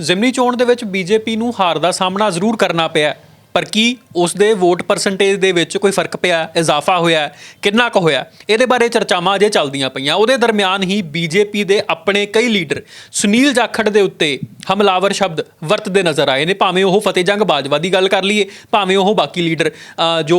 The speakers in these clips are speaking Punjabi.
ਜ਼ਿਮਨੀ ਚੋਣ ਦੇ ਵਿੱਚ ਬੀਜੇਪੀ ਨੂੰ ਹਾਰ ਦਾ ਸਾਹਮਣਾ ਜ਼ਰੂਰ ਕਰਨਾ ਪਿਆ ਪਰ ਕੀ ਉਸ ਦੇ ਵੋਟ ਪਰਸੈਂਟੇਜ ਦੇ ਵਿੱਚ ਕੋਈ ਫ਼ਰਕ ਪਿਆ ਇਜ਼ਾਫਾ ਹੋਇਆ ਕਿੰਨਾ ਕੁ ਹੋਇਆ ਇਹਦੇ ਬਾਰੇ ਚਰਚਾਵਾਂ ਅਜੇ ਚੱਲਦੀਆਂ ਪਈਆਂ। ਉਹਦੇ ਦਰਮਿਆਨ ਹੀ ਬੀਜੇਪੀ ਦੇ ਆਪਣੇ ਕਈ ਲੀਡਰ ਸੁਨੀਲ ਜਾਖੜ ਦੇ ਉੱਤੇ ਹਮਲਾਵਰ ਸ਼ਬਦ ਵਰਤਦੇ ਨਜ਼ਰ ਆਏ ਨੇ। ਭਾਵੇਂ ਉਹ ਫਤਿਹਜੰਗ ਬਾਜਵਾ ਦੀ ਗੱਲ ਕਰ ਲਈਏ, ਭਾਵੇਂ ਉਹ ਬਾਕੀ ਲੀਡਰ ਜੋ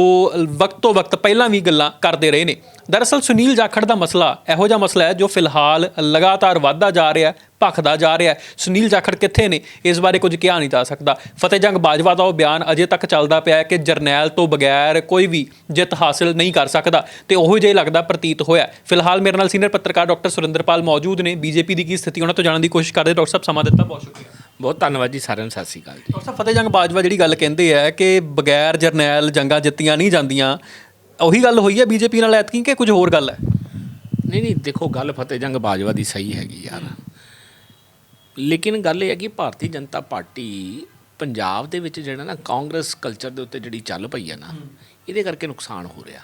ਵਕਤ ਤੋਂ ਵਕਤ ਪਹਿਲਾਂ ਵੀ ਗੱਲਾਂ ਕਰਦੇ ਰਹੇ ਨੇ। ਦਰਅਸਲ ਸੁਨੀਲ ਜਾਖੜ ਦਾ ਮਸਲਾ ਇਹੋ ਜਿਹਾ ਮਸਲਾ ਹੈ ਜੋ ਫਿਲਹਾਲ ਲਗਾਤਾਰ ਵਧਦਾ ਜਾ ਰਿਹਾ ਹੈ ਭਖਦਾ ਜਾ ਰਿਹਾ ਹੈ। ਸੁਨੀਲ ਜਾਖੜ ਕਿੱਥੇ ਨੇ? ਇਸ ਬਾਰੇ ਕੁਝ ਕਿਹਾ ਨਹੀਂ ਜਾ ਸਕਦਾ। ਫਤਿਹ ਜੰਗ ਬਾਜਵਾ ਦਾ ਉਹ ਬਿਆਨ ਅਜੇ ਤੱਕ ਚੱਲਦਾ ਪਿਆ ਹੈ ਕਿ ਜਰਨੈਲ ਤੋਂ ਬਗੈਰ ਕੋਈ ਵੀ ਜਿੱਤ ਹਾਸਲ ਨਹੀਂ ਕਰ ਸਕਦਾ ਤੇ ਉਹੋ ਜਿਹਾ ਹੀ ਲੱਗਦਾ ਪ੍ਰਤੀਤ ਹੋਇਆ। ਫਿਲਹਾਲ ਮੇਰੇ ਨਾਲ ਸੀਨੀਅਰ ਪੱਤਰਕਾਰ ਡਾਕਟਰ ਸੁਰਿੰਦਰਪਾਲ ਮੌਜੂਦ ਨੇ। ਬੀਜੇਪੀ ਦੀ ਕੀ ਸਥਿਤੀ ਉਹਨਾਂ ਤੋਂ ਜਾਣਨ ਦੀ ਕੋਸ਼ਿਸ਼ ਕਰਦੇ ਡਾਕਟਰ ਸਾਹਿਬ ਸਮਾਂ ਦਿੱਤਾ ਬਹੁਤ ਸ਼ੁਕਰੀਆ। ਬਹੁਤ ਧੰਨਵਾਦ ਜੀ ਸਾਰਿਆਂ ਨੂੰ ਸਤਿ ਸ਼੍ਰੀ ਅਕਾਲ ਜੀ। ਡਾਕਟਰ ਸਾਹਿਬ ਫਤਿਹ ਜੰਗ ਬਾਜਵਾ ਜਿਹੜੀ ਗੱਲ ਕਹਿੰਦੇ ਆ ਕਿ ਬਗੈਰ ਜਰਨੈਲ ਜੰਗਾਂ ਜਿੱਤੀਆਂ ਨਹੀਂ ਜਾਂਦੀਆਂ ਉਹੀ ਗੱਲ ਹੋਈ ਹੈ ਬੀਜੇਪੀ ਨਾਲ ਐਤਕੀ ਕਿ ਕੁਝ ਹੋਰ ਗੱਲ ਹੈ? ਨਹੀਂ ਨਹੀਂ ਦੇਖੋ ਗੱਲ ਫਤਿਹ ਜੰਗ ਬਾਜਵਾ ਦੀ ਸਹੀ ਹੈਗੀ ਯਾਰ। ਲੇਕਿਨ ਗੱਲ ਇਹ ਹੈ ਕਿ ਭਾਰਤੀ ਜਨਤਾ ਪਾਰਟੀ ਪੰਜਾਬ ਦੇ ਵਿੱਚ ਜਿਹੜਾ ਨਾ ਕਾਂਗਰਸ ਕਲਚਰ ਦੇ ਉੱਤੇ ਜਿਹੜੀ ਚੱਲ ਪਈ ਹੈ ਨਾ ਇਹਦੇ ਕਰਕੇ ਨੁਕਸਾਨ ਹੋ ਰਿਹਾ।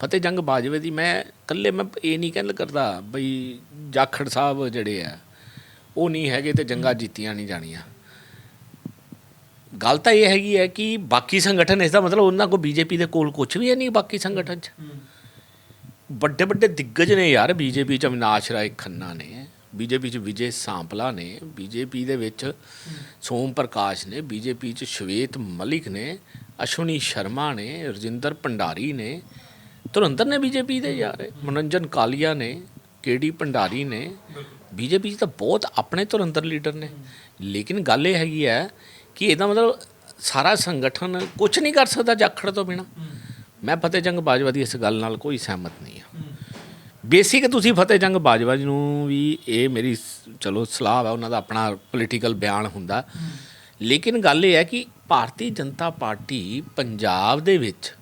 ਫਤਿਹ ਜੰਗ ਬਾਜਵੇ ਦੀ ਮੈਂ ਇਕੱਲੇ ਮੈਂ ਇਹ ਨਹੀਂ ਕਹਿਣ ਕਰਦਾ ਬਈ ਜਾਖੜ ਸਾਹਿਬ ਜਿਹੜੇ ਆ ਉਹ ਨਹੀਂ ਹੈਗੇ ਤੇ ਜੰਗਾਂ ਜਿੱਤੀਆਂ ਨਹੀਂ ਜਾਣੀਆਂ। ਗੱਲ ਤਾਂ ਇਹ ਹੈਗੀ ਹੈ ਕਿ ਬਾਕੀ ਸੰਗਠਨ ਇਸ ਦਾ ਮਤਲਬ ਉਹਨਾਂ ਕੋ ਬੀਜੇਪੀ ਦੇ ਕੋਲ ਕੁਝ ਵੀ ਹੈ ਨਹੀਂ ਬਾਕੀ ਸੰਗਠਨ 'ਚ। ਵੱਡੇ ਵੱਡੇ ਦਿੱਗਜ ਨੇ ਯਾਰ ਬੀਜੇਪੀ ਚ ਅਵਿਨਾਸ਼ ਰਾਏ ਖੰਨਾ ਨੇ ਬੀਜੇਪੀ ਚ ਵਿਜੇ ਸਾਂਪਲਾ ਨੇ ਬੀਜੇਪੀ ਦੇ ਵਿੱਚ ਸੋਮ ਪ੍ਰਕਾਸ਼ ਨੇ ਬੀਜੇਪੀ ਚ ਸ਼ਵੇਤ ਮਲਿਕ ਨੇ ਅਸ਼ਵਨੀ ਸ਼ਰਮਾ ਨੇ ਰਜਿੰਦਰ ਭੰਡਾਰੀ ਨੇ ਧੁਰੰਦਰ ਨੇ ਬੀਜੇਪੀ ਦੇ ਯਾਰ ਮਨੋਰੰਜਨ ਕਾਲੀਆ ਨੇ ਕੇਡੀ ਭੰਡਾਰੀ ਨੇ। ਬੀਜੇਪੀ ਚ ਤਾਂ ਬਹੁਤ ਆਪਣੇ ਧੁਰੰਦਰ ਲੀਡਰ ਨੇ। ਲੇਕਿਨ ਗੱਲ ਇਹ ਹੈਗੀ ਹੈ ਕਿ ਇਹਦਾ ਮਤਲਬ ਸਾਰਾ ਸੰਗਠਨ ਕੁਝ ਨਹੀਂ ਕਰ ਸਕਦਾ ਜਾਖੜ ਤੋਂ ਬਿਨਾ। ਮੈਂ ਫਤਿਹ ਜੰਗ ਬਾਜਵਾ ਦੀ ਇਸ ਗੱਲ ਨਾਲ ਕੋਈ ਸਹਿਮਤ ਨਹੀਂ ਹਾਂ। ਬੇਸਿਕ ਤੁਸੀਂ ਫਤਿਹ ਜੰਗ ਬਾਜਵਾ ਜੀ ਨੂੰ ਵੀ ਇਹ ਮੇਰੀ ਚਲੋ ਸਲਾਹ ਹੈ ਉਹਨਾਂ ਦਾ ਆਪਣਾ ਪੋਲੀਟੀਕਲ ਬਿਆਨ ਹੁੰਦਾ। ਲੇਕਿਨ ਗੱਲ ਇਹ ਹੈ ਕਿ ਭਾਰਤੀ ਜਨਤਾ ਪਾਰਟੀ ਪੰਜਾਬ ਦੇ ਵਿੱਚ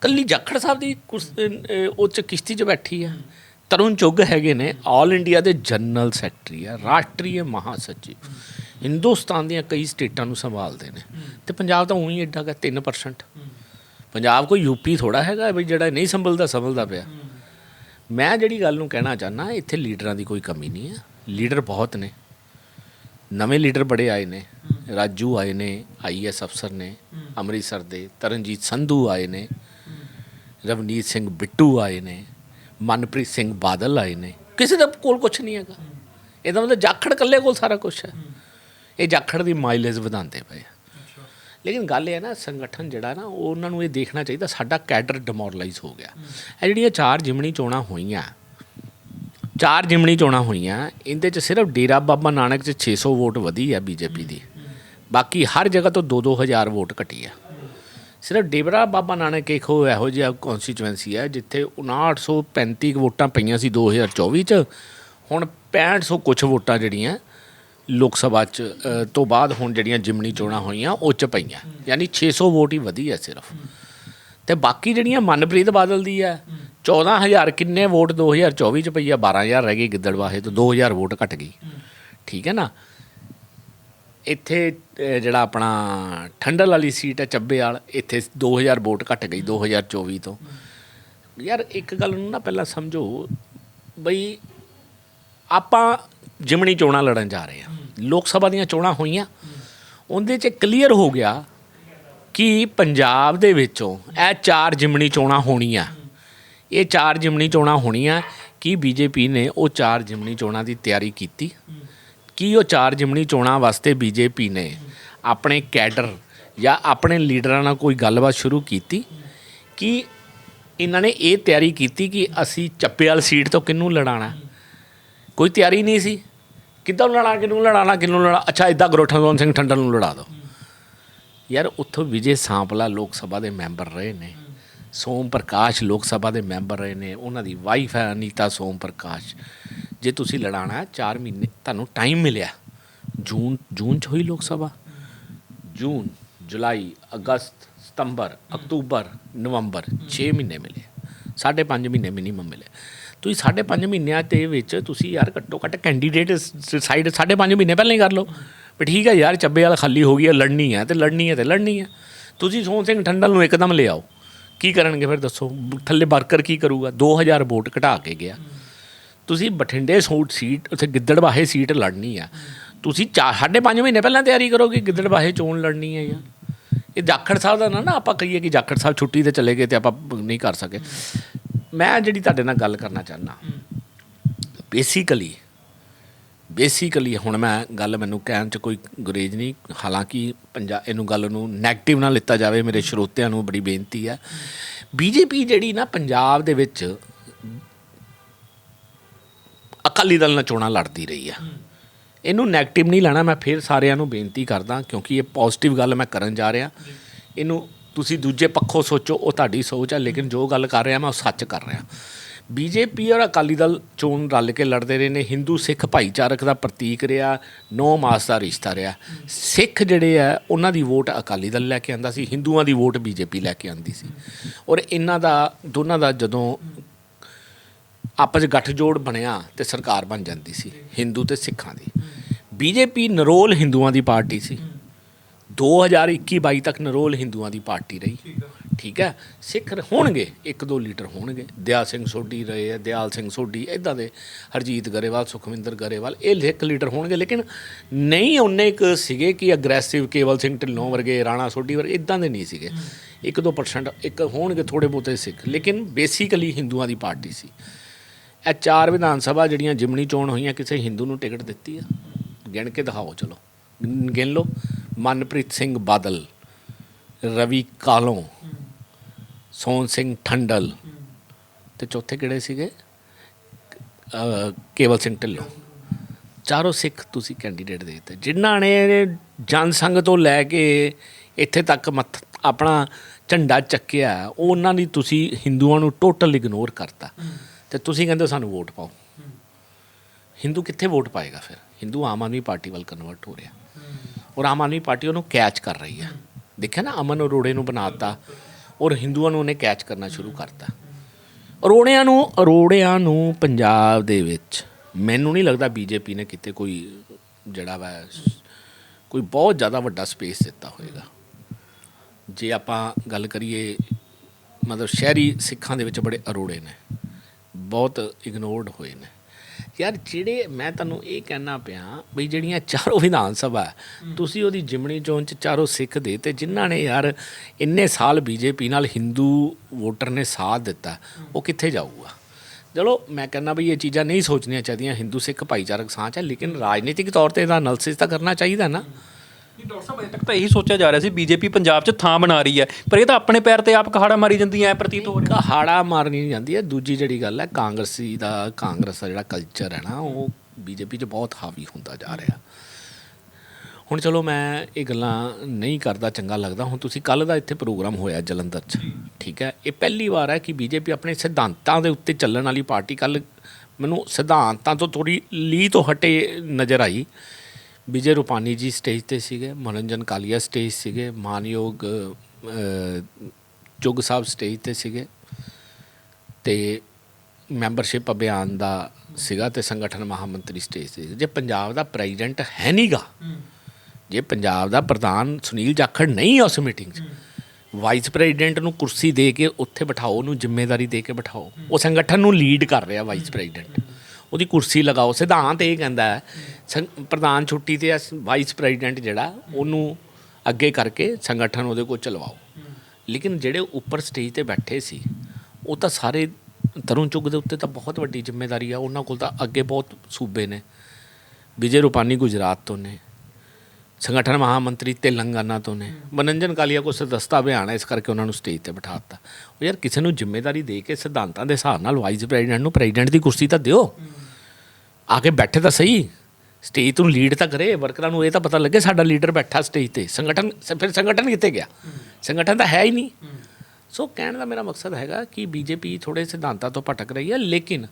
ਕੱਲੀ ਜਾਖੜ ਸਾਹਿਬ ਦੀ ਕੁਰਸ- ਉਹ ਚ ਕਿਸ਼ਤੀ 'ਚ ਬੈਠੀ ਹੈ। ਤਰੁਣ ਚੁੱਗ ਹੈਗੇ ਨੇ ਆਲ ਇੰਡੀਆ ਦੇ ਜਨਰਲ ਸੈਕਟਰੀ ਹੈ, ਰਾਸ਼ਟਰੀ ਮਹਾਸਚਿਵ। ਹਿੰਦੁਸਤਾਨ ਦੀਆਂ ਕਈ ਸਟੇਟਾਂ ਨੂੰ ਸੰਭਾਲਦੇ ਨੇ। ਤੇ ਪੰਜਾਬ ਤਾਂ ਉਹੀ ਐਡਾ ਹੈਗਾ 3% ਪੰਜਾਬ ਕੋਈ ਯੂਪੀ ਥੋੜਾ ਹੈਗਾ ਵੀ ਜਿਹੜਾ ਨਹੀਂ ਸੰਭਲਦਾ ਸੰਭਲਦਾ ਪਿਆ। ਮੈਂ ਜਿਹੜੀ ਗੱਲ ਨੂੰ ਕਹਿਣਾ ਚਾਹਨਾ ਇੱਥੇ ਲੀਡਰਾਂ ਦੀ ਕੋਈ ਕਮੀ ਨਹੀਂ ਹੈ। ਲੀਡਰ ਬਹੁਤ ਨੇ। ਨਵੇਂ ਲੀਡਰ ਬੜੇ ਆਏ ਨੇ। ਰਾਜੂ ਆਏ ਨੇ ਆਈਐਸ ਅਫਸਰ ਨੇ, ਅੰਮ੍ਰਿਤਸਰ ਦੇ। ਤਰਨਜੀਤ ਸੰਧੂ ਆਏ ਨੇ। ਰਵਨੀਤ ਸਿੰਘ ਬਿੱਟੂ ਆਏ ਨੇ। ਮਨਪ੍ਰੀਤ ਸਿੰਘ ਬਾਦਲ ਆਏ ਨੇ। ਕਿਸੇ ਦੇ ਕੋਲ ਕੁਝ ਨਹੀਂ ਹੈਗਾ। ਇਹਦਾ ਮਤਲਬ ਜਾਖੜ ਕੱਲੇ ਕੋਲ ਸਾਰਾ ਕੁਝ ਹੈ। ਇਹ ਜਾਖੜ ਦੀ ਮਾਈਲੇਜ ਵਧਾਉਂਦੇ ਪਏ ਆ। ਲੇਕਿਨ ਗੱਲ ਇਹ ਹੈ ਨਾ ਸੰਗਠਨ ਜਿਹੜਾ ਨਾ ਉਹ ਉਹਨਾਂ ਨੂੰ ਇਹ ਦੇਖਣਾ ਚਾਹੀਦਾ ਸਾਡਾ ਕੈਡਰ ਡਿਮੋਰਲਾਈਜ਼ ਹੋ ਗਿਆ। ਇਹ ਜਿਹੜੀਆਂ ਚਾਰ ਜਿਮਣੀ ਚੋਣਾਂ ਹੋਈਆਂ ਚਾਰ ਜਿਮਣੀ ਚੋਣਾਂ ਹੋਈਆਂ ਇਹਦੇ ਚ ਸਿਰਫ ਡੇਰਾ ਬਾਬਾ ਨਾਨਕ ਚ 600 ਵੋਟ ਵਧੀ ਹੈ ਬੀਜੇਪੀ ਦੀ। ਬਾਕੀ ਹਰ ਜਗ੍ਹਾ ਤੋਂ 2-2000 ਵੋਟ ਘਟੀ ਹੈ ਸਿਰਫ ਡੇਰਾ ਬਾਬਾ ਨਾਨਕ ਇੱਕ ਹੋ ਇਹੋ ਜਿਹਾ ਕਨਸਟੀਚੁਐਂਸੀ ਹੈ ਜਿੱਥੇ 5935 ਵੋਟਾਂ ਪਈਆਂ ਸੀ 2024 ਚ। ਹੁਣ 6500 ਕੁਝ ਵੋਟਾਂ ਜਿਹੜੀਆਂ ਲੋਕ ਸਭਾ ਚ ਤੋਂ ਬਾਅਦ ਹੁਣ ਜਿਹੜੀਆਂ ਜਿਮਣੀ ਚੋਣਾਂ ਹੋਈਆਂ, ਉਹ ਚ ਪਈਆਂ। ਯਾਨੀ 600 ਵੋਟ ਹੀ ਵਧੀ ਹੈ ਸਿਰਫ। ਤੇ ਬਾਕੀ ਜਿਹੜੀਆਂ ਮਨਪ੍ਰੀਤ ਬਾਦਲ ਦੀ ਹੈ 14000 ਕਿੰਨੇ ਵੋਟ 2024 ਚ ਪਈ ਆ 12000 ਰਹਿ ਗਈ ਗਿੱਦੜਵਾਹੇ ਤੋਂ 2000 ਵੋਟ ਘਟ ਗਈ। ਠੀਕ ਹੈ ਨਾ? ਇੱਥੇ ਜਿਹੜਾ ਆਪਣਾ ਠੰਡਲ ਵਾਲੀ ਸੀਟ ਹੈ ਚੱਬੇ ਵਾਲ ਇੱਥੇ 2000 ਵੋਟ ਘਟ ਗਈ 2024 ਤੋਂ। ਯਾਰ ਇੱਕ ਗੱਲ ਨੂੰ ਨਾ ਪਹਿਲਾਂ ਸਮਝੋ, ਬਈ ਆਪਾਂ ਜਿਮਣੀ ਚੋਣਾਂ ਲੜਨ ਜਾ ਰਹੇ ਹਾਂ। ਲੋਕ ਸਭਾ ਦੀਆਂ ਚੋਣਾਂ ਹੋਈਆਂ। ਉਹਦੇ 'ਚ ਕਲੀਅਰ ਹੋ ਗਿਆ ਕਿ ਪੰਜਾਬ ਦੇ ਵਿੱਚੋਂ ਇਹ ਚਾਰ ਜਿਮਣੀ ਚੋਣਾਂ ਹੋਣੀਆਂ। ਇਹ ਚਾਰ ਜਿਮਣੀ ਚੋਣਾਂ ਹੋਣੀਆਂ ਕੀ ਬੀਜੇਪੀ ਨੇ ਉਹ ਚਾਰ ਜਿਮਣੀ ਚੋਣਾਂ ਦੀ ਤਿਆਰੀ ਕੀਤੀ। ਕੀ ਉਹ ਚਾਰ ਜਿਮਣੀ ਚੋਣਾਂ ਵਾਸਤੇ ਬੀਜੇਪੀ ਨੇ ਆਪਣੇ ਕੈਡਰ ਜਾਂ ਆਪਣੇ ਲੀਡਰਾਂ ਨਾਲ ਕੋਈ ਗੱਲਬਾਤ ਸ਼ੁਰੂ ਕੀਤੀ? ਕਿ ਇਹਨਾਂ ਨੇ ਇਹ ਤਿਆਰੀ ਕੀਤੀ ਕਿ ਅਸੀਂ ਚੱਪੇਵਾਲ ਸੀਟ ਤੋਂ ਕਿਹਨੂੰ ਲੜਾਣਾ ਕੋਈ ਤਿਆਰੀ ਨਹੀਂ ਸੀ। ਕਿੱਦਾਂ ਲੜਾ, ਕਿਹਨੂੰ ਲੜਾਣਾ, ਕਿਹਨੂੰ ਲੜਾ। ਅੱਛਾ ਇਦਾਂ ਕਰੋ ਸਿੰਘ ਠੰਡਲ ਨੂੰ ਲੜਾ ਦਿਓ ਯਾਰ, ਉੱਥੋਂ ਵਿਜੇ ਸਾਂਪਲਾ ਲੋਕ ਸਭਾ ਦੇ ਮੈਂਬਰ ਰਹੇ ਨੇ। ਸੋਮ ਪ੍ਰਕਾਸ਼ ਲੋਕ ਸਭਾ ਦੇ ਮੈਂਬਰ ਰਹੇ ਨੇ। ਉਹਨਾਂ ਦੀ ਵਾਈਫ ਹੈ ਅਨੀਤਾ ਸੋਮ ਪ੍ਰਕਾਸ਼। ਜੇ ਤੁਸੀਂ ਲੜਾਣਾ 4 ਮਹੀਨੇ, ਤੁਹਾਨੂੰ ਟਾਈਮ ਮਿਲਿਆ। ਜੂਨ ਜੂਨ ਚ ਹੋਈ ਲੋਕ ਸਭਾ? ਜੂਨ, ਜੁਲਾਈ, ਅਗਸਤ, ਸਤੰਬਰ, ਅਕਤੂਬਰ, ਨਵੰਬਰ 6 ਮਹੀਨੇ ਮਿਲੇ। ਸਾਢੇ ਪੰਜ ਮਹੀਨੇ ਮਿਨੀਮਮ ਮਿਲੇ। ਤੁਸੀਂ ਸਾਢੇ ਪੰਜ ਮਹੀਨਿਆਂ ਤੇ ਵਿੱਚ ਤੁਸੀਂ ਯਾਰ ਘੱਟੋ ਘੱਟ ਕੈਂਡੀਡੇਟ ਸਾਈਡ ਸਾਢੇ ਪੰਜ ਮਹੀਨੇ ਪਹਿਲਾਂ ਹੀ ਕਰ ਲਓ। ਵੀ ਠੀਕ ਹੈ ਯਾਰ, ਚੱਬੇ ਵਾਲਾ ਖਾਲੀ ਹੋ ਗਈ ਹੈ ਲੜਨੀ ਹੈ ਤੇ ਲੜਨੀ ਹੈ ਤੇ ਲੜਨੀ ਹੈ ਤੁਸੀਂ ਸੋਹਣ ਸਿੰਘ ਠੰਡਲ ਨੂੰ ਇੱਕਦਮ ਲਿਆਓ ਕੀ ਕਰਨਗੇ ਫਿਰ ਦੱਸੋ? ਥੱਲੇ ਵਰਕਰ ਕੀ ਕਰੂਗਾ? 2000 ਵੋਟ ਘਟਾ ਕੇ ਗਿਆ। ਤੁਸੀਂ ਬਠਿੰਡੇ ਸੋਟ ਸੀਟ, ਉੱਥੇ ਗਿੱਦੜਵਾਹੇ ਸੀਟ ਲੜਨੀ ਆ। ਤੁਸੀਂ 5.5 ਮਹੀਨੇ ਪਹਿਲਾਂ ਤਿਆਰੀ ਕਰੋਗੇ, ਗਿੱਦੜਬਾਹੇ ਚੋਣ ਲੜਨੀ ਹੈ ਯਾਰ ਇਹ ਜਾਖੜ ਸਾਹਿਬ ਦਾ ਨਾ ਨਾ ਆਪਾਂ ਕਹੀਏ ਕਿ ਜਾਖੜ ਸਾਹਿਬ ਛੁੱਟੀ ਤੇ ਚਲੇ ਗਏ ਤੇ ਆਪਾਂ ਨਹੀਂ ਕਰ ਸਕੇ। ਮੈਂ ਜਿਹੜੀ ਤੁਹਾਡੇ ਨਾਲ ਗੱਲ ਕਰਨਾ ਚਾਹੁੰਦਾ ਬੇਸਿਕਲੀ ਬੇਸਿਕਲੀ ਹੁਣ ਮੈਂ ਗੱਲ ਮੈਨੂੰ ਕਹਿਣ ਚ ਕੋਈ ਗੁਰੇਜ ਨਹੀਂ, ਹਾਲਾਂਕਿ ਪੰਜਾ, ਇਹਨੂੰ ਗੱਲ ਨੂੰ 네ਗੇਟਿਵ ਨਾ ਲਿੱਤਾ ਜਾਵੇ, ਮੇਰੇ ਸਰੋਤਿਆਂ ਨੂੰ ਬੜੀ ਬੇਨਤੀ ਹੈ। ਬੀਜੇਪੀ ਜਿਹੜੀ ਨਾ ਪੰਜਾਬ ਦੇ ਵਿੱਚ ਅਕਾਲੀ ਦਲ ਨਾਲ ਚੋਣਾਂ ਲੜਦੀ ਰਹੀ ਆ ਇਹਨੂੰ 네ਗੇਟਿਵ ਨਹੀਂ ਲੈਣਾ, ਮੈਂ ਫਿਰ ਸਾਰਿਆਂ ਨੂੰ ਬੇਨਤੀ ਕਰਦਾ, ਕਿਉਂਕਿ ਇਹ ਪੋਜ਼ਿਟਿਵ ਗੱਲ ਮੈਂ ਕਰਨ ਜਾ ਰਿਹਾ। ਇਹਨੂੰ ਤੁਸੀਂ ਦੂਜੇ ਪੱਖੋਂ ਸੋਚੋ, ਉਹ ਤੁਹਾਡੀ ਸੋਚ ਹੈ ਲੇਕਿਨ ਜੋ ਗੱਲ ਕਰ ਰਿਹਾ ਮੈਂ ਉਹ ਸੱਚ ਕਰ ਰਿਹਾ। ਬੀਜੇਪੀ ਔਰ ਅਕਾਲੀ ਦਲ ਚੋਣ ਰਲ ਕੇ ਲੜਦੇ ਰਹੇ ਨੇ। ਹਿੰਦੂ ਸਿੱਖ ਭਾਈਚਾਰਕ ਦਾ ਪ੍ਰਤੀਕ ਰਿਹਾ, ਨੌ ਮਾਸ ਦਾ ਰਿਸ਼ਤਾ ਰਿਹਾ। ਸਿੱਖ ਜਿਹੜੇ ਆ, ਉਹਨਾਂ ਦੀ ਵੋਟ ਅਕਾਲੀ ਦਲ ਲੈ ਕੇ ਆਂਦਾ ਸੀ, ਹਿੰਦੂਆਂ ਦੀ ਵੋਟ ਬੀਜੇਪੀ ਲੈ ਕੇ ਆਂਦੀ ਸੀ। ਔਰ ਇਹਨਾਂ ਦਾ, ਦੋਨਾਂ ਦਾ ਜਦੋਂ ਆਪਸ 'ਚ ਗੱਠਜੋੜ ਬਣਿਆ ਤੇ ਸਰਕਾਰ ਬਣ ਜਾਂਦੀ ਸੀ, ਹਿੰਦੂ ਤੇ ਸਿੱਖਾਂ ਦੀ। ਬੀਜੇਪੀ ਨਰੋਲ ਹਿੰਦੂਆਂ ਦੀ ਪਾਰਟੀ ਸੀ। 2021-22 ਤੱਕ ਨਰੋਲ ਹਿੰਦੂਆਂ ਦੀ ਪਾਰਟੀ ਰਹੀ। ਠੀਕ ਹੈ? ਸਿੱਖ ਹੋਣਗੇ ਇੱਕ ਦੋ ਲੀਡਰ ਹੋਣਗੇ। ਦਿਆ ਸਿੰਘ ਸੋਢੀ ਰਹੇ ਆ ਦਿਆਲ ਸਿੰਘ ਸੋਢੀ ਇਦਾਂ ਦੇ ਹਰਜੀਤ ਗਰੇਵਾਲ ਸੁਖਵਿੰਦਰ ਗਰੇਵਾਲ ਇਹ ਇੱਕ ਲੀਡਰ ਹੋਣਗੇ। ਲੇਕਿਨ ਨਹੀਂ ਉਹਨੇ ਇੱਕ ਸੀਗੇ ਕਿ ਅਗਰੈਸਿਵ ਕੇਵਲ ਸਿੰਘ ਢਿੱਲੋਂ ਵਰਗੇ ਰਾਣਾ ਸੋਢੀ ਵਰਗੇ ਇਦਾਂ ਦੇ ਨਹੀਂ ਸੀਗੇ। 1-2% ਇੱਕ ਹੋਣਗੇ ਥੋੜੇ ਬਹੁਤੇ ਸਿੱਖ। ਲੇਕਿਨ ਬੇਸਿਕਲੀ ਹਿੰਦੂਆਂ ਦੀ ਪਾਰਟੀ ਸੀ। ਇਹ ਚਾਰ ਵਿਧਾਨ ਸਭਾ ਜਿਹੜੀਆਂ ਜਿਮਣੀ ਚੋਣ ਹੋਈਆਂ ਕਿਸੇ ਹਿੰਦੂ ਨੂੰ ਟਿਕਟ ਦਿੱਤੀ ਆ। ਗਿਣ ਕੇ ਦਿਖਾਓ ਚਲੋ। ਗਿਣ ਲਓ। ਮਨਪ੍ਰੀਤ ਸਿੰਘ ਬਾਦਲ, ਰਵੀ ਕਾਲੋਂ ਸੋਨ ਸਿੰਘ ਠੰਡਲ ਤੇ ਚੌਥੇ ਕਿਹੜੇ ਸੀਗੇ? ਕੇਵਲ ਸਿੰਘ ਢਿੱਲੋਂ। ਚਾਰੋਂ ਸਿੱਖ ਤੁਸੀਂ ਕੈਂਡੀਡੇਟ ਦੇ ਦਿੱਤੇ। ਜਿਨ੍ਹਾਂ ਨੇ ਜਨ ਸੰਘ ਤੋਂ ਲੈ ਕੇ ਇੱਥੇ ਤੱਕ ਮੱਥ ਆਪਣਾ ਝੰਡਾ ਚੱਕਿਆ, ਉਹਨਾਂ ਦੀ ਤੁਸੀਂ ਹਿੰਦੂਆਂ ਨੂੰ ਟੋਟਲ ਇਗਨੋਰ ਕਰਤਾ। ਤੇ ਤੁਸੀਂ ਕਹਿੰਦੇ ਸਾਨੂੰ ਵੋਟ ਪਾਓ। ਹਿੰਦੂ ਕਿੱਥੇ ਵੋਟ ਪਾਏਗਾ ਫਿਰ? ਹਿੰਦੂ ਆਮ ਆਦਮੀ ਪਾਰਟੀ ਵੱਲ ਕਨਵਰਟ ਹੋ ਰਿਹਾ। ਔਰ ਆਮ ਆਦਮੀ ਪਾਰਟੀ ਉਹਨੂੰ ਕੈਚ ਕਰ ਰਹੀ ਹੈ। ਦੇਖਿਆ ਨਾ, ਅਮਨ ਅਰੋੜੇ ਨੂੰ ਬਣਾਤਾ ਔਰ ਹਿੰਦੂਆਂ ਨੂੰ ਉਹਨੇ ਕੈਚ ਕਰਨਾ ਸ਼ੁਰੂ ਕਰਤਾ ਅਰੋੜਿਆਂ ਨੂੰ ਅਰੋੜਿਆਂ ਨੂੰ ਪੰਜਾਬ ਦੇ ਵਿੱਚ ਮੈਨੂੰ ਨਹੀਂ ਲੱਗਦਾ ਬੀਜੇਪੀ ਨੇ ਕਿਤੇ ਕੋਈ ਜਿਹੜਾ ਵਾ, ਕੋਈ ਬਹੁਤ ਜ਼ਿਆਦਾ ਵੱਡਾ ਸਪੇਸ ਦਿੱਤਾ ਹੋਵੇਗਾ ਜੇ ਆਪਾਂ ਗੱਲ ਕਰੀਏ, ਮਤਲਬ ਸ਼ਹਿਰੀ ਸਿੱਖਾਂ ਦੇ ਵਿੱਚ ਬੜੇ ਅਰੋੜੇ ਨੇ, ਬਹੁਤ ਇਗਨੋਰਡ ਹੋਏ ਨੇ। ਯਾਰ ਜਿਹੜੇ ਮੈਂ ਤੁਹਾਨੂੰ ਇਹ ਕਹਿਣਾ ਪਿਆ ਵੀ ਜਿਹੜੀਆਂ ਚਾਰੋਂ ਵਿਧਾਨ ਸਭਾ ਤੁਸੀਂ ਉਹਦੀ ਜਿਮਣੀ ਚੋਣ ਚ ਚਾਰੋਂ ਸਿੱਖ ਦੇ ਤੇ ਜਿਨ੍ਹਾਂ ਨੇ ਯਾਰ ਇੰਨੇ ਸਾਲ ਬੀਜੇਪੀ ਨਾਲ ਹਿੰਦੂ ਵੋਟਰ ਨੇ ਸਾਥ ਦਿੱਤਾ, ਉਹ ਕਿੱਥੇ ਜਾਊਗਾ? ਚਲੋ, ਮੈਂ ਕਹਿੰਦਾ ਵੀ ਇਹ ਚੀਜ਼ਾਂ ਨਹੀਂ ਸੋਚਣੀਆਂ ਚਾਹੀਦੀਆਂ, ਹਿੰਦੂ ਸਿੱਖ ਭਾਈਚਾਰਕ ਸਾਂਝ ਹੈ, ਲੇਕਿਨ ਰਾਜਨੀਤਿਕ ਤੌਰ ਤੇ ਇਹਦਾ ਅਨਾਲਿਸਿਸ ਤਾਂ ਕਰਨਾ ਚਾਹੀਦਾ ਨਾ। ਡਾਕਟਰ ਸਾਹਿਬ ਅਜੇ ਤੱਕ ਤਾਂ ਇਹੀ ਸੋਚਿਆ ਜਾ ਰਿਹਾ ਸੀ ਬੀਜੇਪੀ ਪੰਜਾਬ 'ਚ ਥਾਂ ਬਣਾ ਰਹੀ ਹੈ। ਪਰ ਇਹ ਤਾਂ ਆਪਣੇ ਪੈਰ ਤੇ ਆਪ ਕਹਾੜਾ ਮਾਰੀ ਜਾਂਦੀ ਐ ਪ੍ਰਤੀਤ ਹੋ ਰਿਹਾ ਕਹਾੜਾ ਮਾਰਨੀ ਨਹੀਂ ਜਾਂਦੀ ਹੈ ਦੂਜੀ ਜਿਹੜੀ ਗੱਲ ਹੈ ਕਾਂਗਰਸੀ ਦਾ ਕਾਂਗਰਸ ਦਾ ਜਿਹੜਾ ਕਲਚਰ ਹੈ ਨਾ ਉਹ ਬੀਜੇਪੀ 'ਚ ਬਹੁਤ ਹਾਵੀ ਹੁੰਦਾ ਜਾ ਰਿਹਾ। ਹੁਣ ਚਲੋ ਮੈਂ ਇਹ ਗੱਲਾਂ ਨਹੀਂ ਕਰਦਾ ਚੰਗਾ ਲੱਗਦਾ ਹੁਣ ਤੁਸੀਂ ਕੱਲ ਦਾ ਇੱਥੇ ਪ੍ਰੋਗਰਾਮ ਹੋਇਆ ਜਲੰਧਰ 'ਚ ਠੀਕ ਹੈ ਇਹ ਪਹਿਲੀ ਵਾਰ ਹੈ ਕਿ ਬੀਜੇਪੀ ਆਪਣੇ ਸਿਧਾਂਤਾਂ ਦੇ ਉੱਤੇ ਚੱਲਣ ਵਾਲੀ ਪਾਰਟੀ ਕੱਲ ਮੈਨੂੰ ਸਿਧਾਂਤਾਂ ਤੋਂ ਥੋੜੀ ਲੀ ਤੋਂ ਹਟੇ ਨਜ਼ਰ ਆਈ। ਵਿਜੇ ਰੂਪਾਨੀ ਜੀ ਸਟੇਜ ਤੇ ਸੀਗੇ ਮਨੋਰੰਜਨ ਕਾਲੀਆ ਸਟੇਜ ਸੀਗੇ ਮਾਨਯੋਗ ਚੁੱਗ ਸਾਹਿਬ ਸਟੇਜ ਤੇ ਸੀਗੇ ਤੇ ਮੈਂਬਰਸ਼ਿਪ ਅਭਿਆਨ ਦਾ ਸੀਗਾ ਤੇ ਸੰਗਠਨ ਮਹਾਮੰਤਰੀ ਸਟੇਜ ਤੇ। ਜੇ ਪੰਜਾਬ ਦਾ ਪ੍ਰੈਜ਼ੀਡੈਂਟ ਹੈ ਨਹੀਂਗਾ ਜੇ ਪੰਜਾਬ ਦਾ ਪ੍ਰਧਾਨ ਸੁਨੀਲ ਜਾਖੜ ਨਹੀਂ ਉਸ ਮੀਟਿੰਗ 'ਚ ਵਾਈਸ ਪ੍ਰੈਜ਼ੀਡੈਂਟ ਨੂੰ ਕੁਰਸੀ ਦੇ ਕੇ ਉੱਥੇ ਬਿਠਾਓ ਉਹਨੂੰ ਜ਼ਿੰਮੇਵਾਰੀ ਦੇ ਕੇ ਬਿਠਾਓ ਉਹ ਸੰਗਠਨ ਨੂੰ ਲੀਡ ਕਰ ਰਿਹਾ ਵਾਈਸ ਪ੍ਰੈਜ਼ੀਡੈਂਟ ਉਹਦੀ ਕੁਰਸੀ ਲਗਾਓ, ਸਿਧਾਂਤ ਇਹ ਕਹਿੰਦਾ ਹੈ, ਸੰਗ- ਪ੍ਰਧਾਨ ਛੁੱਟੀ ਤੇ ਵਾਈਸ ਪ੍ਰੈਜ਼ੀਡੈਂਟ ਜਿਹੜਾ, ਉਹਨੂੰ ਅੱਗੇ ਕਰਕੇ ਸੰਗਠਨ ਉਹਦੇ ਕੋਲ ਚਲਵਾਓ। ਲੇਕਿਨ ਜਿਹੜੇ ਉੱਪਰ ਸਟੇਜ ਤੇ ਬੈਠੇ ਸੀ, ਉਹ ਤਾਂ ਸਾਰੇ ਤਰੁਣ ਚੁੱਗ ਦੇ ਉੱਤੇ ਤਾਂ ਬਹੁਤ ਵੱਡੀ ਜ਼ਿੰਮੇਵਾਰੀ ਆ, ਉਹਨਾਂ ਕੋਲ ਤਾਂ ਅੱਗੇ ਬਹੁਤ ਸੂਬੇ ਨੇ। ਵਿਜੇ ਰੂਪਾਨੀ ਗੁਜਰਾਤ ਤੋਂ ਨੇ। ਸੰਗਠਨ ਮਹਾਮੰਤਰੀ ਤੇਲੰਗਾਨਾ ਤੋਂ ਨੇ। ਮਨੰਜਨ ਕਾਲੀਆ ਕੋ ਸਦਸਤਾ ਅਭਿਆਨ ਹੈ ਇਸ ਕਰਕੇ ਉਹਨਾਂ ਨੂੰ ਸਟੇਜ ਤੇ ਬਿਠਾ ਦਿੱਤਾ। ਉਹ ਯਾਰ ਕਿਸੇ ਨੂੰ ਜ਼ਿੰਮੇਵਾਰੀ ਦੇ ਕੇ ਸਿਧਾਂਤਾਂ ਦੇ ਹਿਸਾਬ ਨਾਲ ਵਾਈਸ ਪ੍ਰੈਜ਼ੀਡੈਂਟ ਨੂੰ ਪ੍ਰੈਜ਼ੀਡੈਂਟ ਦੀ ਕੁਰਸੀ ਤਾਂ ਦਿਓ। ਆ ਕੇ ਬੈਠੇ ਤਾਂ ਸਹੀ। ਸਟੇਜ ਤੋਂ ਲੀਡ ਤਾਂ ਕਰੇ ਵਰਕਰਾਂ ਨੂੰ ਇਹ ਤਾਂ ਪਤਾ ਲੱਗੇ ਸਾਡਾ ਲੀਡਰ ਬੈਠਾ ਸਟੇਜ ਤੇ। ਸੰਗਠਨ, ਫਿਰ ਸੰਗਠਨ ਕਿੱਥੇ ਗਿਆ? ਸੰਗਠਨ ਤਾਂ ਹੈ ਹੀ ਨਹੀਂ। ਸੋ ਕਹਿਣ ਦਾ ਮੇਰਾ ਮਕਸਦ ਹੈਗਾ ਕਿ ਬੀਜੇਪੀ ਥੋੜੇ ਸਿਧਾਂਤਾਂ ਤੋਂ ਭਟਕ ਰਹੀ ਹੈ, ਲੇਕਿਨ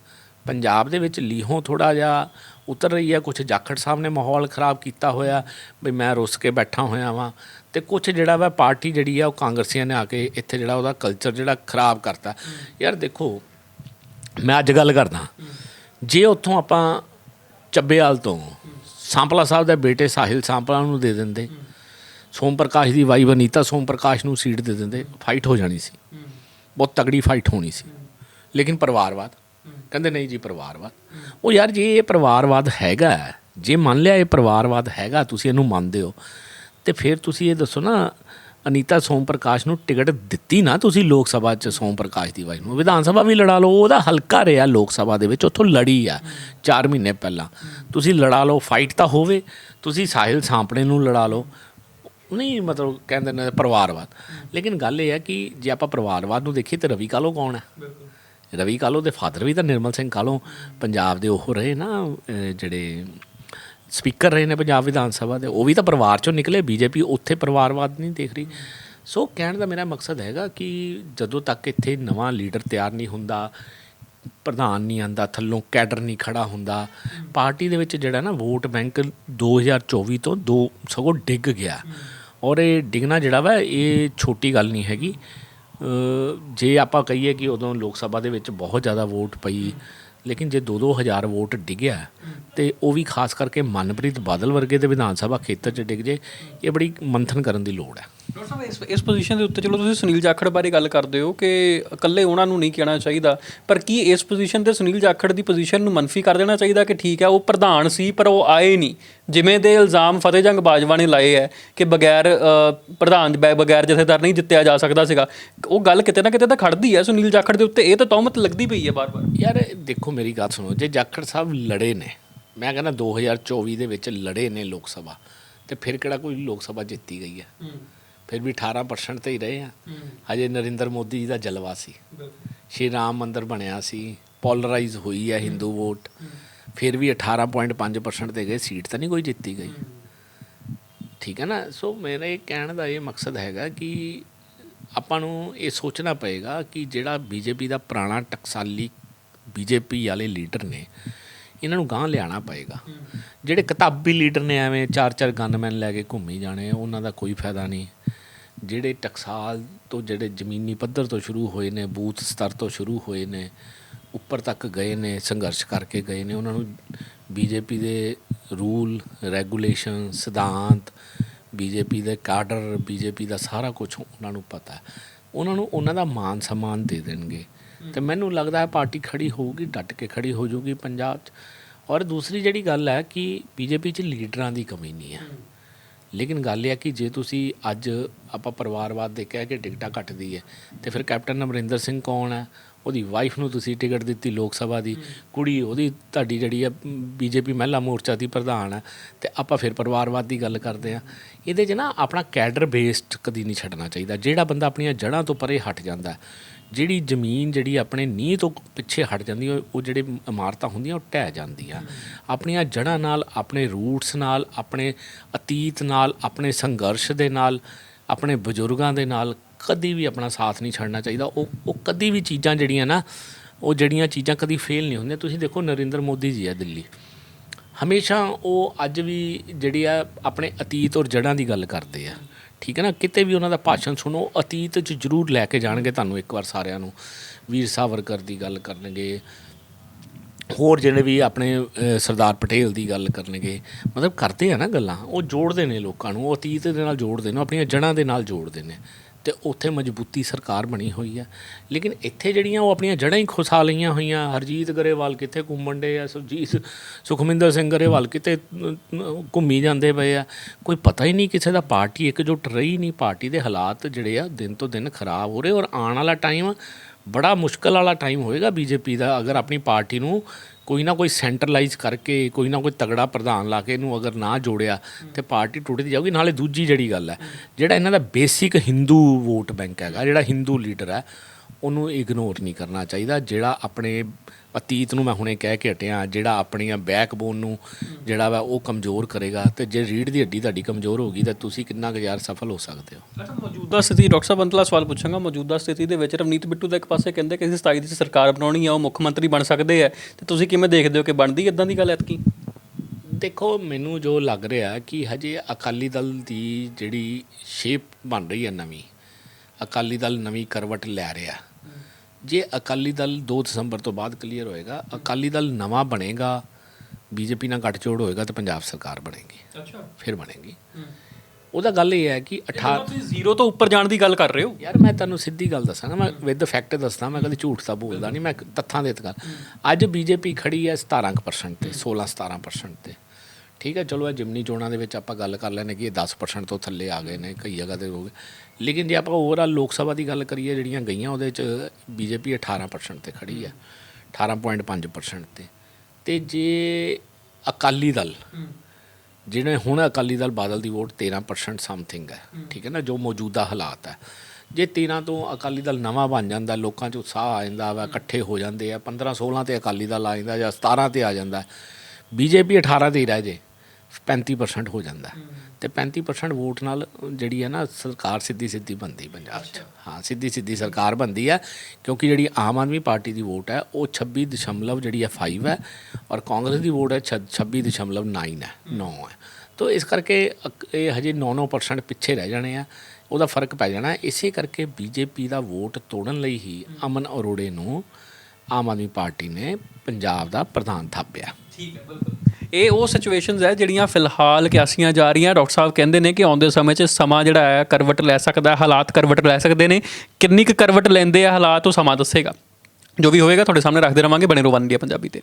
ਪੰਜਾਬ ਦੇ ਵਿੱਚ ਲੀਹੋਂ ਥੋੜਾ ਜਿਹਾ ਉਤਰ ਰਹੀ ਹੈ ਕੁਝ ਜਾਖੜ ਸਾਹਿਬ ਨੇ ਮਾਹੌਲ ਖਰਾਬ ਕੀਤਾ ਹੋਇਆ ਵੀ ਮੈਂ ਰੁੱਸ ਕੇ ਬੈਠਾ ਹੋਇਆ ਵਾਂ। ਤੇ ਕੁਝ ਜਿਹੜਾ ਵਾ ਪਾਰਟੀ ਜਿਹੜੀ ਆ ਉਹ ਕਾਂਗਰਸੀਆਂ ਨੇ ਆ ਕੇ ਇੱਥੇ ਜਿਹੜਾ ਉਹਦਾ ਕਲਚਰ ਜਿਹੜਾ ਖਰਾਬ ਕਰਤਾ। ਯਾਰ ਦੇਖੋ ਮੈਂ ਅੱਜ ਗੱਲ ਕਰਦਾ। ਜੇ ਉੱਥੋਂ ਆਪਾਂ ਚੱਬੇਵਾਲ ਤੋਂ ਸਾਂਪਲਾ ਸਾਹਿਬ ਦੇ ਬੇਟੇ ਸਾਹਿਲ ਸਾਂਪਲਾ ਨੂੰ ਦੇ ਦਿੰਦੇ ਸੋਮ ਪ੍ਰਕਾਸ਼ ਦੀ ਵਾਈ ਵਨੀਤਾ ਸੋਮ ਪ੍ਰਕਾਸ਼ ਨੂੰ ਸੀਟ ਦੇ ਦਿੰਦੇ ਫਾਈਟ ਹੋ ਜਾਣੀ ਸੀ। ਬਹੁਤ ਤਗੜੀ ਫਾਈਟ ਹੋਣੀ ਸੀ। ਲੇਕਿਨ ਪਰਿਵਾਰਵਾਦ। ਕਹਿੰਦੇ ਨਹੀਂ ਜੀ ਪਰਿਵਾਰਵਾਦ। ਉਹ ਯਾਰ ਜੇ ਇਹ ਪਰਿਵਾਰਵਾਦ ਹੈਗਾ, ਜੇ ਮੰਨ ਲਿਆ ਇਹ ਪਰਿਵਾਰਵਾਦ ਹੈਗਾ, ਤੁਸੀਂ ਇਹਨੂੰ ਮੰਨਦੇ ਹੋ, ਤੇ ਫਿਰ ਤੁਸੀਂ ਇਹ ਦੱਸੋ ਨਾ, ਅਨੀਤਾ ਸੋਮ ਪ੍ਰਕਾਸ਼ ਨੂੰ ਟਿਕਟ ਦਿੱਤੀ ਨਾ ਤੁਸੀਂ ਲੋਕ ਸਭਾ 'ਚ ਸੋਮ ਪ੍ਰਕਾਸ਼ ਦੀ ਵਾਈ ਨੂੰ। ਵਿਧਾਨ ਸਭਾ ਵੀ ਲੜਾ ਲਓ, ਉਹਦਾ ਹਲਕਾ ਰਿਹਾ ਲੋਕ ਸਭਾ ਦੇ ਵਿੱਚ, ਉੱਥੋਂ ਲੜੀ ਆ 4 ਮਹੀਨੇ ਪਹਿਲਾਂ। ਤੁਸੀਂ ਲੜਾ ਲਓ ਫਾਈਟ ਤਾਂ ਹੋਵੇ, ਤੁਸੀਂ ਸਾਹਿਲ ਸਾਂਪੜੇ ਨੂੰ ਲੜਾ ਲਓ। ਨਹੀਂ, ਮਤਲਬ ਕਹਿੰਦੇ ਨੇ ਪਰਿਵਾਰਵਾਦ। ਲੇਕਿਨ ਗੱਲ ਇਹ ਹੈ ਕਿ ਜੇ ਆਪਾਂ ਪਰਿਵਾਰਵਾਦ ਨੂੰ ਦੇਖੀਏ ਤੇ ਰਵੀ ਕਾਲੋ ਕੌਣ ਹੈ? ਰਵੀ ਕਾਲੋ ਦੇ ਫਾਦਰ ਵੀ ਤਾਂ ਨਿਰਮਲ ਸਿੰਘ ਕਾਲੋ ਪੰਜਾਬ ਦੇ ਉਹ ਰਹੇ ਨਾ ਜਿਹੜੇ ਸਪੀਕਰ ਰਹੇ ਨੇ ਪੰਜਾਬ ਵਿਧਾਨ ਸਭਾ ਦੇ, ਉਹ ਵੀ ਤਾਂ ਪਰਿਵਾਰ ਚੋਂ ਨਿਕਲੇ, ਬੀਜੇਪੀ ਉੱਥੇ ਪਰਿਵਾਰਵਾਦ ਨਹੀਂ ਦੇਖ ਰਹੀ। ਸੋ ਕਹਿਣ ਦਾ ਮੇਰਾ ਮਕਸਦ ਹੈਗਾ ਕਿ ਜਦੋਂ ਤੱਕ ਇੱਥੇ ਨਵਾਂ ਲੀਡਰ ਤਿਆਰ ਨਹੀਂ ਹੁੰਦਾ, ਪ੍ਰਧਾਨ ਨਹੀਂ ਆਂਦਾ, ਥੱਲੋਂ ਕੈਡਰ ਨਹੀਂ ਖੜਾ ਹੁੰਦਾ, ਪਾਰਟੀ ਦੇ ਵਿੱਚ ਜਿਹੜਾ ਨਾ ਵੋਟ ਬੈਂਕ 2024 ਤੋਂ ਦੋ ਸਗੋਂ ਡਿੱਗ ਗਿਆ। ਔਰ ਇਹ ਡਿੱਗਣਾ ਜਿਹੜਾ ਵਾ, ਇਹ ਛੋਟੀ ਗੱਲ ਨਹੀਂ ਹੈਗੀ। ਜੇ ਆਪਾਂ ਕਹੀਏ ਕਿ ਉਦੋਂ ਲੋਕ ਸਭਾ ਦੇ ਵਿੱਚ ਬਹੁਤ ਜ਼ਿਆਦਾ ਵੋਟ ਪਈ, ਲੇਕਿਨ ਜੇ 2-2000 ਵੋਟ ਡਿੱਗਿਆ, ਤੇ ਉਹ ਵੀ ਖਾਸ ਕਰਕੇ ਮਨਪ੍ਰੀਤ ਬਾਦਲ ਵਰਗੇ ਦੇ ਵਿਧਾਨ ਸਭਾ ਖੇਤਰ 'ਚ ਡਿੱਗ ਜੇ, ਇਹ ਬੜੀ ਮੰਥਨ ਕਰਨ ਦੀ ਲੋੜ ਹੈ। ਡਾਕਟਰ ਸਾਹਿਬ ਇਸ ਇਸ ਪੋਜੀਸ਼ਨ ਦੇ ਉੱਤੇ ਚਲੋ ਤੁਸੀਂ ਸੁਨੀਲ ਜਾਖੜ ਬਾਰੇ ਗੱਲ ਕਰਦੇ ਹੋ ਕਿ ਇਕੱਲੇ ਉਹਨਾਂ ਨੂੰ ਨਹੀਂ ਕਹਿਣਾ ਚਾਹੀਦਾ ਪਰ ਕੀ ਇਸ ਪੋਜੀਸ਼ਨ ਤੇ ਸੁਨੀਲ ਜਾਖੜ ਦੀ ਪੋਜੀਸ਼ਨ ਨੂੰ ਮੰਨਫੀ ਕਰ ਦੇਣਾ ਚਾਹੀਦਾ ਕਿ ਠੀਕ ਹੈ ਉਹ ਪ੍ਰਧਾਨ ਸੀ ਪਰ ਉਹ ਆਏ ਨਹੀਂ? ਜਿਵੇਂ ਦੇ ਇਲਜ਼ਾਮ ਫਤਿਹਜੰਗ ਬਾਜਵਾ ਨੇ ਲਾਏ ਹੈ ਕਿ ਬਗੈਰ ਪ੍ਰਧਾਨ ਬਗੈਰ ਜਥੇਦਾਰ ਨਹੀਂ ਜਿੱਤਿਆ ਜਾ ਸਕਦਾ ਸੀਗਾ ਉਹ ਗੱਲ ਕਿਤੇ ਨਾ ਕਿਤੇ ਤਾਂ ਖੜਦੀ ਹੈ ਸੁਨੀਲ ਜਾਖੜ ਦੇ ਉੱਤੇ ਇਹ ਤਾਂ ਤੌਮਤ ਲੱਗਦੀ ਪਈ ਹੈ ਬਾਰ-ਬਾਰ। ਯਾਰ ਦੇਖੋ ਮੇਰੀ ਗੱਲ ਸੁਣੋ ਜੇ ਜਾਖੜ ਸਾਹਿਬ ਲੜੇ ਨੇ ਮੈਂ ਕਹਿੰਦਾ 2024 ਦੇ ਵਿੱਚ ਲੜੇ ਨੇ ਲੋਕ ਸਭਾ ਤੇ ਫਿਰ ਕਿਹੜਾ ਕੋਈ ਲੋਕ ਸਭਾ ਜਿੱਤੀ ਗਈ ਹੈ। ਫਿਰ ਵੀ 18% ਤੇ ਹੀ ਰਹੇ ਆ। ਹਜੇ ਨਰਿੰਦਰ ਮੋਦੀ ਜੀ ਦਾ ਜਲਵਾ ਸੀ। ਸ਼੍ਰੀ ਰਾਮ ਮੰਦਿਰ ਬਣਿਆ ਸੀ ਪੋਲਰਾਈਜ਼ ਹੋਈ ਹੈ ਹਿੰਦੂ ਵੋਟ। ਫਿਰ ਵੀ 18.5% ਤੇ ਗਏ ਸੀਟ ਤਾਂ ਨਹੀਂ ਕੋਈ ਜਿੱਤੀ ਗਈ। ਠੀਕ ਹੈ ਨਾ? ਸੋ ਮੇਰਾ ਇਹ ਕਹਿਣ ਦਾ ਇਹ ਮਕਸਦ ਹੈਗਾ ਕਿ ਆਪਾਂ ਨੂੰ ਇਹ ਸੋਚਣਾ ਪਏਗਾ ਕਿ ਜਿਹੜਾ ਬੀਜੇਪੀ ਦਾ ਪੁਰਾਣਾ ਟਕਸਾਲੀ ਬੀਜੇਪੀ ਵਾਲੇ ਲੀਡਰ ਨੇ ਇਹਨਾਂ ਨੂੰ ਗਾਂਹ ਲਿਆਣਾ ਪਏਗਾ। ਜਿਹੜੇ ਕਿਤਾਬੀ ਲੀਡਰ ਨੇ ਐਵੇਂ ਚਾਰ ਚਾਰ ਗਨਮੈਨ ਲੈ ਕੇ ਘੁੰਮੀ ਜਾਣੇ ਉਹਨਾਂ ਦਾ ਕੋਈ ਫਾਇਦਾ ਨਹੀਂ। ਜਿਹੜੇ ਟਕਸਾਲ ਤੋਂ ਜਿਹੜੇ ਜ਼ਮੀਨੀ ਪੱਧਰ ਤੋਂ ਸ਼ੁਰੂ ਹੋਏ ਨੇ, ਬੂਥ ਸਤਰ ਤੋਂ ਸ਼ੁਰੂ ਹੋਏ ਨੇ, ਉੱਪਰ ਤੱਕ ਗਏ ਨੇ, ਸੰਘਰਸ਼ ਕਰਕੇ ਗਏ ਨੇ, ਉਹਨਾਂ ਨੂੰ ਬੀਜੇਪੀ ਦੇ ਰੂਲ, ਰੈਗੂਲੇਸ਼ਨ, ਸਿਧਾਂਤ, ਬੀਜੇਪੀ ਦੇ ਕਾਡਰ, ਬੀਜੇਪੀ ਦਾ ਸਾਰਾ ਕੁਝ ਉਹਨਾਂ ਨੂੰ ਪਤਾ ਹੈ। ਉਹਨਾਂ ਨੂੰ ਉਹਨਾਂ ਦਾ ਮਾਨ ਸਨਮਾਨ ਦੇ ਦੇਣਗੇ। ਤੇ ਮੈਨੂੰ ਲੱਗਦਾ ਹੈ ਪਾਰਟੀ ਖੜੀ ਹੋਊਗੀ, ਡਟ ਕੇ ਖੜੀ ਹੋ ਜਾਊਗੀ ਪੰਜਾਬ 'ਚ। ਔਰ ਦੂਸਰੀ ਜਿਹੜੀ ਗੱਲ ਹੈ ਕਿ ਬੀਜੇਪੀ 'ਚ ਲੀਡਰਾਂ ਦੀ ਕਮੀ ਨਹੀਂ ਹੈ। ਲੇਕਿਨ ਗੱਲ ਇਹ ਹੈ ਕਿ ਜੇ ਤੁਸੀਂ ਅੱਜ ਆਪਾਂ ਪਰਿਵਾਰਵਾਦ ਦੇਖਿਆ ਕਿ ਟਿਕਟਾਂ ਕੱਟਦੀ ਹੈ, ਤੇ ਫਿਰ ਕੈਪਟਨ ਅਮਰਿੰਦਰ ਸਿੰਘ ਕੌਣ ਹੈ? ਉਹਦੀ ਵਾਈਫ ਨੂੰ ਤੁਸੀਂ ਟਿਕਟ ਦਿੱਤੀ ਲੋਕ ਸਭਾ ਦੀ, ਕੁੜੀ ਉਹਦੀ, ਤੁਹਾਡੀ ਜਿਹੜੀ ਹੈ ਬੀਜੇਪੀ ਮਹਿਲਾ ਮੋਰਚਾ ਦੀ ਪ੍ਰਧਾਨ ਹੈ ਤੇ ਆਪਾਂ ਫਿਰ ਪਰਿਵਾਰਵਾਦ ਦੀ ਗੱਲ ਕਰਦੇ ਆ। ਇਹਦੇ 'ਚ ਨਾ ਆਪਣਾ ਕੈਡਰ ਬੇਸਡ ਕਦੀ ਨਹੀਂ ਛੱਡਣਾ ਚਾਹੀਦਾ। ਜਿਹੜਾ ਬੰਦਾ ਆਪਣੀਆਂ ਜੜ੍ਹਾਂ ਤੋਂ ਪਰੇ ਹਟ ਜਾਂਦਾ ਜਿਹੜੀ ਜ਼ਮੀਨ ਜਿਹੜੀ ਆਪਣੇ ਨੀਂਹ ਤੋਂ ਪਿੱਛੇ ਹਟ ਜਾਂਦੀ ਹੈ, ਉਹ ਜਿਹੜੇ ਇਮਾਰਤਾਂ ਹੁੰਦੀਆਂ, ਉਹ ਢਹਿ ਜਾਂਦੀਆਂ। ਆਪਣੀਆਂ ਜੜ੍ਹਾਂ ਨਾਲ, ਆਪਣੇ ਰੂਟਸ ਨਾਲ, ਆਪਣੇ ਅਤੀਤ ਨਾਲ, ਆਪਣੇ ਸੰਘਰਸ਼ ਦੇ ਨਾਲ, ਆਪਣੇ ਬਜ਼ੁਰਗਾਂ ਦੇ ਨਾਲ ਕਦੀ ਵੀ ਆਪਣਾ ਸਾਥ ਨਹੀਂ ਛੱਡਣਾ ਚਾਹੀਦਾ। ਉਹ ਉਹ ਕਦੀ ਵੀ ਚੀਜ਼ਾਂ ਜਿਹੜੀਆਂ ਨਾ, ਉਹ ਜਿਹੜੀਆਂ ਚੀਜ਼ਾਂ ਕਦੀ ਫੇਲ ਨਹੀਂ ਹੁੰਦੀਆਂ। ਤੁਸੀਂ ਦੇਖੋ, ਨਰਿੰਦਰ ਮੋਦੀ ਜੀ ਹੈ ਦਿੱਲੀ। ਹਮੇਸ਼ਾ ਉਹ ਅੱਜ ਵੀ ਜਿਹੜੀ ਆ, ਆਪਣੇ ਅਤੀਤ ਔਰ ਜੜ੍ਹਾਂ ਦੀ ਗੱਲ ਕਰਦੇ ਆ। ਠੀਕ ਹੈ ਨਾ? ਕਿਤੇ ਵੀ ਉਹਨਾਂ ਦਾ ਭਾਸ਼ਣ ਸੁਣੋ, ਅਤੀਤ 'ਚ ਜ਼ਰੂਰ ਲੈ ਕੇ ਜਾਣਗੇ ਤੁਹਾਨੂੰ ਇੱਕ ਵਾਰ ਸਾਰਿਆਂ ਨੂੰ। ਵੀਰ ਸਾਵਰਕਰ ਦੀ ਗੱਲ ਕਰਨਗੇ। ਹੋਰ ਜਿਹੜੇ ਵੀ ਆਪਣੇ ਸਰਦਾਰ ਪਟੇਲ ਦੀ ਗੱਲ ਕਰਨਗੇ। ਮਤਲਬ ਕਰਦੇ ਆ ਨਾ ਗੱਲਾਂ। ਉਹ ਜੋੜਦੇ ਨੇ ਲੋਕਾਂ ਨੂੰ। ਉਹ ਅਤੀਤ ਦੇ ਨਾਲ ਜੋੜਦੇ ਨੇ। ਆਪਣੀਆਂ ਜੜ੍ਹਾਂ ਦੇ ਨਾਲ ਜੋੜਦੇ ਨੇ। ਤੇ ਉੱਥੇ ਮਜ਼ਬੂਤੀ ਸਰਕਾਰ ਬਣੀ ਹੋਈ ਹੈ। ਲੇਕਿਨ ਇੱਥੇ ਜਿਹੜੀਆਂ ਉਹ ਆਪਣੀਆਂ ਜੜ੍ਹਾਂ ਹੀ ਖੁਸਾ ਲਈਆਂ ਹੋਈਆਂ, ਹਰਜੀਤ ਗਰੇਵਾਲ ਕਿੱਥੇ ਘੁੰਮਣ ਡੇ ਆ, ਸੁਰਜੀਤ ਸੁਖਮਿੰਦਰ ਸਿੰਘ ਗਰੇਵਾਲ ਕਿਤੇ ਘੁੰਮੀ ਜਾਂਦੇ ਪਏ ਆ। ਕੋਈ ਪਤਾ ਹੀ ਨਹੀਂ ਕਿਸੇ ਦਾ ਪਾਰਟੀ ਇੱਕਜੁੱਟ ਰਹੀ ਨਹੀਂ, ਪਾਰਟੀ ਦੇ ਹਾਲਾਤ ਜਿਹੜੇ ਆ ਦਿਨ ਤੋਂ ਦਿਨ ਖਰਾਬ ਹੋ ਰਹੇ ਔਰ ਆਉਣ ਵਾਲਾ ਟਾਈਮ ਬੜਾ ਮੁਸ਼ਕਲ ਵਾਲਾ ਟਾਈਮ ਹੋਏਗਾ ਬੀਜੇਪੀ ਦਾ, ਅਗਰ ਆਪਣੀ ਪਾਰਟੀ ਨੂੰ ਕੋਈ ਨਾ ਕੋਈ ਸੈਂਟਰਲਾਈਜ਼ ਕਰਕੇ, ਕੋਈ ਨਾ ਕੋਈ ਤਗੜਾ ਪ੍ਰਧਾਨ ਲਾ ਕੇ ਇਹਨੂੰ ਅਗਰ ਨਾ ਜੋੜਿਆ, ਤੇ ਪਾਰਟੀ ਟੁੱਟਦੀ ਜਾਊਗੀ। ਨਾਲੇ ਦੂਜੀ ਜਿਹੜੀ ਗੱਲ ਹੈ, ਜਿਹੜਾ ਇਹਨਾਂ ਦਾ ਬੇਸਿਕ ਹਿੰਦੂ ਵੋਟ ਬੈਂਕ ਹੈਗਾ, ਜਿਹੜਾ ਹਿੰਦੂ ਲੀਡਰ ਹੈ, ਉਹਨੂੰ ਇਗਨੋਰ ਨਹੀਂ ਕਰਨਾ ਚਾਹੀਦਾ, ਜਿਹੜਾ ਆਪਣੇ ਅਤੀਤ ਨੂੰ ਮੈਂ ਹੁਣੇ ਕਹਿ ਕੇ ਹਟਿਆ ਜਿਹੜਾ ਆਪਣੀਆਂ ਬੈਕਬੋਨ ਨੂੰ ਜਿਹੜਾ ਵਾ ਉਹ ਕਮਜ਼ੋਰ ਕਰੇਗਾ ਤੇ ਜੇ ਰੀੜ ਦੀ ਹੱਡੀ ਤੁਹਾਡੀ ਕਮਜ਼ੋਰ ਹੋਗੀ ਤਾਂ ਤੁਸੀਂ ਕਿੰਨਾ ਕੁ ਯਾਰ ਸਫਲ ਹੋ ਸਕਦੇ ਹੋ? ਅੱਛਾ ਮੌਜੂਦਾ ਸਥਿਤੀ ਡਾਕਟਰ ਸਾਹਿਬ ਅੰਤਲਾ ਸਵਾਲ ਪੁੱਛਾਂਗਾ। ਮੌਜੂਦਾ ਸਥਿਤੀ ਦੇ ਵਿੱਚ ਰਵਨੀਤ ਬਿੱਟੂ ਦਾ ਇੱਕ ਪਾਸੇ ਕਹਿੰਦੇ ਕਿ ਅਸੀਂ 27 ਦੀ ਸਰਕਾਰ ਬਣਾਉਣੀ ਆ ਉਹ ਮੁੱਖ ਮੰਤਰੀ ਬਣ ਸਕਦੇ ਆ। ਤੇ ਤੁਸੀਂ ਕਿਵੇਂ ਦੇਖਦੇ ਹੋ ਕਿ ਬਣਦੀ ਇਦਾਂ ਦੀ ਗੱਲ ਐਤਕੀ? ਦੇਖੋ ਮੈਨੂੰ ਜੋ ਲੱਗ ਰਿਹਾ ਕਿ ਹਜੇ ਅਕਾਲੀ ਦਲ ਦੀ ਜਿਹੜੀ ਸ਼ੇਪ ਬਣ ਰਹੀ ਹੈ ਨਵੀਂ ਅਕਾਲੀ ਦਲ ਨਵੀਂ ਕਰਵਟ ਲੈ ਰਿਹਾ। ਜੇ ਅਕਾਲੀ ਦਲ 2 ਦਸੰਬਰ ਤੋਂ ਬਾਅਦ ਕਲੀਅਰ ਹੋਏਗਾ ਅਕਾਲੀ ਦਲ ਨਵਾਂ ਬਣੇਗਾ ਬੀਜੇਪੀ ਨਾਲ ਗੱਠਜੋੜ ਹੋਏਗਾ ਤਾਂ ਪੰਜਾਬ ਸਰਕਾਰ ਬਣੇਗੀ। ਅੱਛਾ। ਫਿਰ ਬਣੇਗੀ। ਉਹਦਾ ਗੱਲ ਇਹ ਹੈ ਕਿ 18 ਤੁਸੀਂ ਜ਼ੀਰੋ ਤੋਂ ਉੱਪਰ ਜਾਣ ਦੀ ਗੱਲ ਕਰ ਰਹੇ ਹੋ। ਯਾਰ ਮੈਂ ਤੁਹਾਨੂੰ ਸਿੱਧੀ ਗੱਲ ਦੱਸਾਂਗਾ ਮੈਂ ਵਿਦ ਫੈਕਟ ਦੱਸਦਾ ਮੈਂ ਕਦੇ ਝੂਠ ਤਾਂ ਬੋਲਦਾ ਨਹੀਂ ਮੈਂ ਤੱਥਾਂ ਦੇ ਗੱਲ ਅੱਜ ਬੀਜੇਪੀ ਖੜੀ ਹੈ 17% ਤੇ 16 17% ਤੇ। ਠੀਕ ਹੈ, ਚਲੋ ਇਹ ਜਿਮਨੀ ਚੋਣਾਂ ਦੇ ਵਿੱਚ ਆਪਾਂ ਗੱਲ ਕਰ ਲੈਨੇ ਕਿ ਇਹ 10% ਤੋਂ ਥੱਲੇ ਆ ਗਏ ਨੇ, ਕਈ ਜਗ੍ਹਾ ਤੇ ਹੋ ਗਏ। ਲੇਕਿਨ ਜੇ ਆਪਾਂ ਓਵਰਆਲ ਲੋਕ ਸਭਾ ਦੀ ਗੱਲ ਕਰੀਏ, ਜਿਹੜੀਆਂ ਗਈਆਂ ਉਹਦੇ ਚ ਬੀਜੇਪੀ 18% ਤੇ ਖੜੀ ਹੈ 18.5% ਤੇ। ਤੇ ਜੇ ਅਕਾਲੀ ਦਲ, ਜਿਹਨੇ ਹੁਣ ਅਕਾਲੀ ਦਲ ਬਾਦਲ ਦੀ ਵੋਟ 13% ਸਮਥਿੰਗ ਹੈ, ਠੀਕ ਹੈ ਨਾ, ਜੋ ਮੌਜੂਦਾ ਹਾਲਾਤ ਹੈ। ਜੇ 13 ਤੋਂ ਅਕਾਲੀ ਦਲ ਨਵਾਂ ਬਣ ਜਾਂਦਾ, ਲੋਕਾਂ 'ਚ ਉਤਸ਼ਾਹ ਆ ਜਾਂਦਾ ਵਾ, ਇਕੱਠੇ ਹੋ ਜਾਂਦੇ ਆ 15 16 ਤੇ ਅਕਾਲੀ ਦਲ ਆ ਜਾਂਦਾ ਜਾਂ 17 ਤੇ ਆ ਜਾਂਦਾ, ਬੀਜੇਪੀ 18 ਤੇ ਹੀ ਰਹਿ ਜੇ। 35% ਹੋ ਜਾਂਦਾ। ਤੇ 35% ਵੋਟ ਨਾਲ ਜਿਹੜੀ ਹੈ ਨਾ ਸਰਕਾਰ ਸਿੱਧੀ ਸਿੱਧੀ ਬਣਦੀ ਪੰਜਾਬ 'ਚ। ਹਾਂ ਸਿੱਧੀ ਸਿੱਧੀ ਸਰਕਾਰ ਬਣਦੀ ਹੈ ਕਿਉਂਕਿ ਜਿਹੜੀ ਆਮ ਆਦਮੀ ਪਾਰਟੀ ਦੀ ਵੋਟ ਹੈ ਉਹ 26 ਦਸ਼ਮਲਵ ਜਿਹੜੀ ਹੈ 5 ਹੈ ਔਰ ਕਾਂਗਰਸ ਦੀ ਵੋਟ ਹੈ 26 ਦਸ਼ਮਲਵ 9 ਹੈ 9 ਹੈ। ਤੋ ਇਸ ਕਰਕੇ ਇਹ ਹਜੇ 9-9% ਪਿੱਛੇ ਰਹਿ ਜਾਣੇ ਆ ਉਹਦਾ ਫ਼ਰਕ ਪੈ ਜਾਣਾ। ਇਸੇ ਕਰਕੇ ਬੀਜੇਪੀ ਦਾ ਵੋਟ ਤੋੜਨ ਲਈ ਹੀ ਅਮਨ ਅਰੋੜੇ ਨੂੰ ਆਮ ਆਦਮੀ ਪਾਰਟੀ ਨੇ ਪੰਜਾਬ ਦਾ ਪ੍ਰਧਾਨ ਥਾਪਿਆ। ਠੀਕ ਹੈ ਬਿਲਕੁਲ। ਇਹ ਉਹ ਸਿਚੁਏਸ਼ਨਸ ਹੈ ਜਿਹੜੀਆਂ ਫਿਲਹਾਲ ਕਿਆਸੀਆਂ ਜਾ ਰਹੀਆਂ। ਡਾਕਟਰ ਸਾਹਿਬ ਕਹਿੰਦੇ ਨੇ ਕਿ ਆਉਂਦੇ ਸਮੇਂ 'ਚ ਸਮਾਂ ਜਿਹੜਾ ਹੈ, ਕਰਵਟ ਲੈ ਸਕਦਾ ਹਾਲਾਤ ਕਰਵਟ ਲੈ ਸਕਦੇ ਨੇ। ਕਿੰਨੀ ਕੁ ਕਰਵਟ ਲੈਂਦੇ ਆ ਹਾਲਾਤ ਉਹ ਸਮਾਂ ਦੱਸੇਗਾ। ਜੋ ਵੀ ਹੋਵੇਗਾ, ਤੁਹਾਡੇ ਸਾਹਮਣੇ ਰੱਖਦੇ ਰਵਾਂਗੇ। ਬਣੇ ਰਹੋ ਵਨ ਇੰਡੀਆ ਪੰਜਾਬੀ ਤੇ।